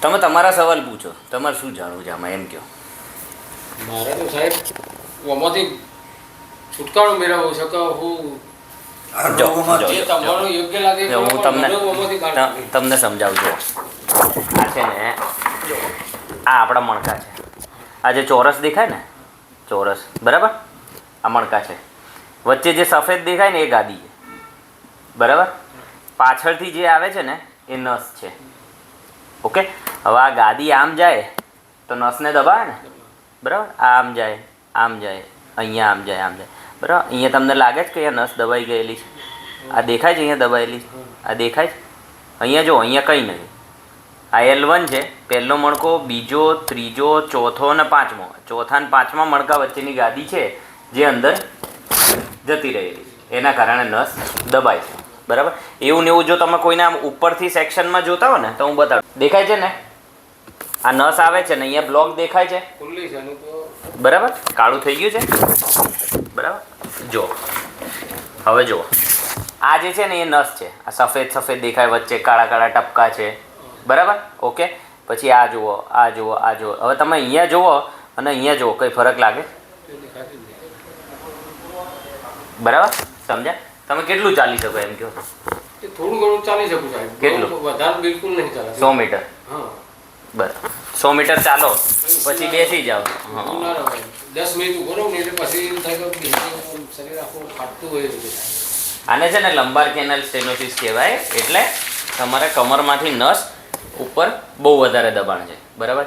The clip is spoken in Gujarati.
તમે તમારા સવાલ પૂછો. તમારે શું જાણવું છે આમાં? એમ કહો. મારે તો સાહેબ આમાંથી છુટકારો મેળવવો છે કે હું હું તમને. તમને સમજાવું છું. આ છે ને આ આપણા મણકા છે. આ જે ચોરસ દેખાય ને ચોરસ બરાબર? આ મણકા છે. વચ્ચે જે સફેદ દેખાય ને એ ગાદી છે. બરાબર? પાછળથી જે આવે છે ને એ નસ છે. ઓકે? હવે આ ગાદી આમ જાય, તો નસને દબાવે ને બરાબર? આમ જાય આમ જાય, અહીંયા આમ જાય આમ જાય. બરાબર? અહીંયા તમને લાગે છે કે અહીંયા નસ દબાઈ ગયેલી છે? આ દેખાય છે અહીંયા દબાયેલી આ દેખાય છે? અહીંયા જો, અહીંયા કંઈ નહીં. આ એલ વન છે, પહેલો મણકો, બીજો, ત્રીજો, ચોથો અને પાંચમો. ચોથા અને પાંચમા મણકા વચ્ચેની ગાદી છે, જે અંદર જતી રહેલી એના કારણે નસ દબાય છે. બરાબર? એવું ને એવું જો તમે કોઈને આમ ઉપરથી સેક્શનમાં જોતા હો ને, તો હું બતાવું દેખાય છે ને? આ નસ આવે છે ને અહીંયા બ્લોક દેખાય છે? ખુલ્લી છે બરાબર? કાળું થઈ ગયું છે? બરાબર? જો હવે જુઓ. આ જે છે ને એ નસ છે. આ સફેદ સફેદ દેખાય વચ્ચે કાળા કાળા ટપકા છે. બરાબર? ઓકે? પછી આ જુઓ આ જુઓ આ જુઓ. હવે તમે અહીંયા જુઓ અને અહીંયા જુઓ કંઈ ફરક લાગે. બરાબર? સમજ્યા? તમે કેટલું ચાલી શકો એમ કહો થોડું ઘણું ચાલી શકું કેટલું? વધારે બિલકુલ નહીં ચાલે. સો મીટર. હા. બરાબર સો મીટર ચાલો પછી બેસી જાઓ. દસ મિનિટ ઊભો રહો એટલે પછી શરીર આખું ફાટતું હોય આને છે ને લંબાર કેનલ સ્ટેનોસિસ કહેવાય એટલે તમારે કમરમાંથી નસ ઉપર બહુ વધારે દબાણ છે. બરાબર?